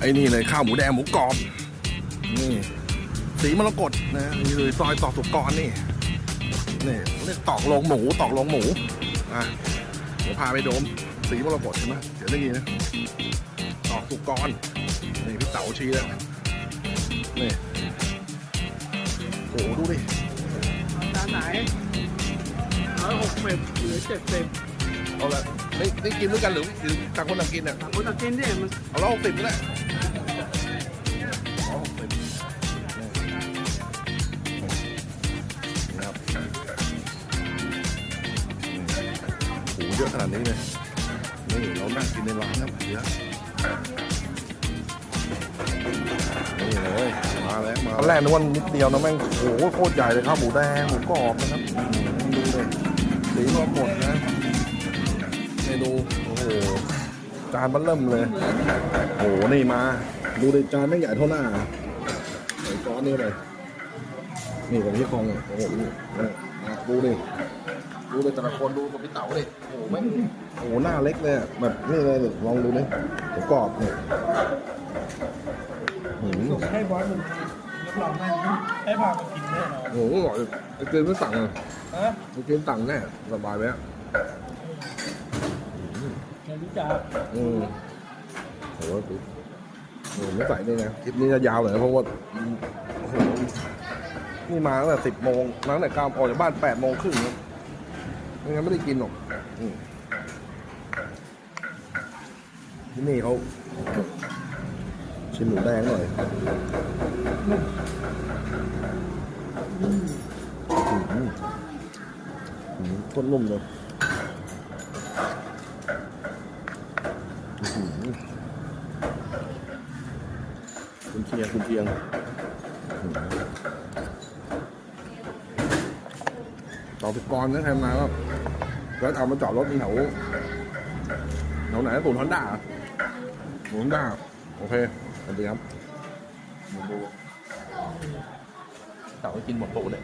ไอ้นี่เลยข้าวหมูแดงหมูกรอบ นี่ สีมรกตนะนี่เลยซอยตอกสุกรนี่นี่เรียกตอกลงหมูตอกลงหมูอะเดี๋ยวพาไปดม สีมรกตใช่ไหมเดี๋ยวได้ยินนะตอกสุกรนี่พี่เต๋าชี้แล้วนี่โอ้ดูดิตาไหนร้อยหกสิบหรือเจ็ดสิบ เอาละนี่นี่กินด้วยกันหรือหรือต่างคนต่างกินเนี่ยต่างคนต่างกินดิมันเอาละหกสิบก็ได้เอาหกสิบนะครับโอ้โหเยอะขนาดนี้เลยนี่เรานั่งกินในร้านนะเดี๋ยวนี่เลยมาแล้วมาตอนแรกนึกว่านิดเดียวนะแม่งโอ้โหโคตรใหญ่เลยครับหมูแดงหมูกรอบนะครับอืมดูเลยสีรอบหมดนะ เมนูโอ้โหจานมันเริ่มเลย โอ้โหนี่มา ดูดิจานไม่งใหญ่เท่าหน้าใส่ก้อนนี่เลยนี่กับพี่คองเนี่ยโอ้โหนี่นะดูดิดูเลยแต่ละคนดูกับพี่เต๋าดิโอ้โหแม่งโอ้โหหน้าเล็กเลยอะแบบนี่เลยลองดูนี่หมูกรอบเนี่ยหืมให้บอสมึงรับรองแม่ให้พามากินแน่นอนโอ้โหอร่อยไอ้เกินไม่สั่งอะฮะไอ้เกินสั่งแน่สบายไหมอะไม่ รู้จักอืมโหดูโอ้โหไม่ใส่นี่นะคลิปนี้จะยาวหน่อยนะเพราะว่าโอ้โหนี่มาตั้งแต่สิบโมงมาตั้งแต่เก้าออกจากบ้านแปดโมงครึ่งครับไม่งั้นไม่ได้กินหรอกอืมที่นี่เขาชิมหมูแดงหน่อยอืมอืมก้นนุ่มเลย คุณเชียงคุณเชียงต่อไปกรนนะใครมาก็ก็เอามาจอดรถที่แถวแถวไหนศูนย์ฮอนด้าศูนย์ฮอนด้าโอเคสวัสดีครับเต่ากินหมดโต๊ะเลย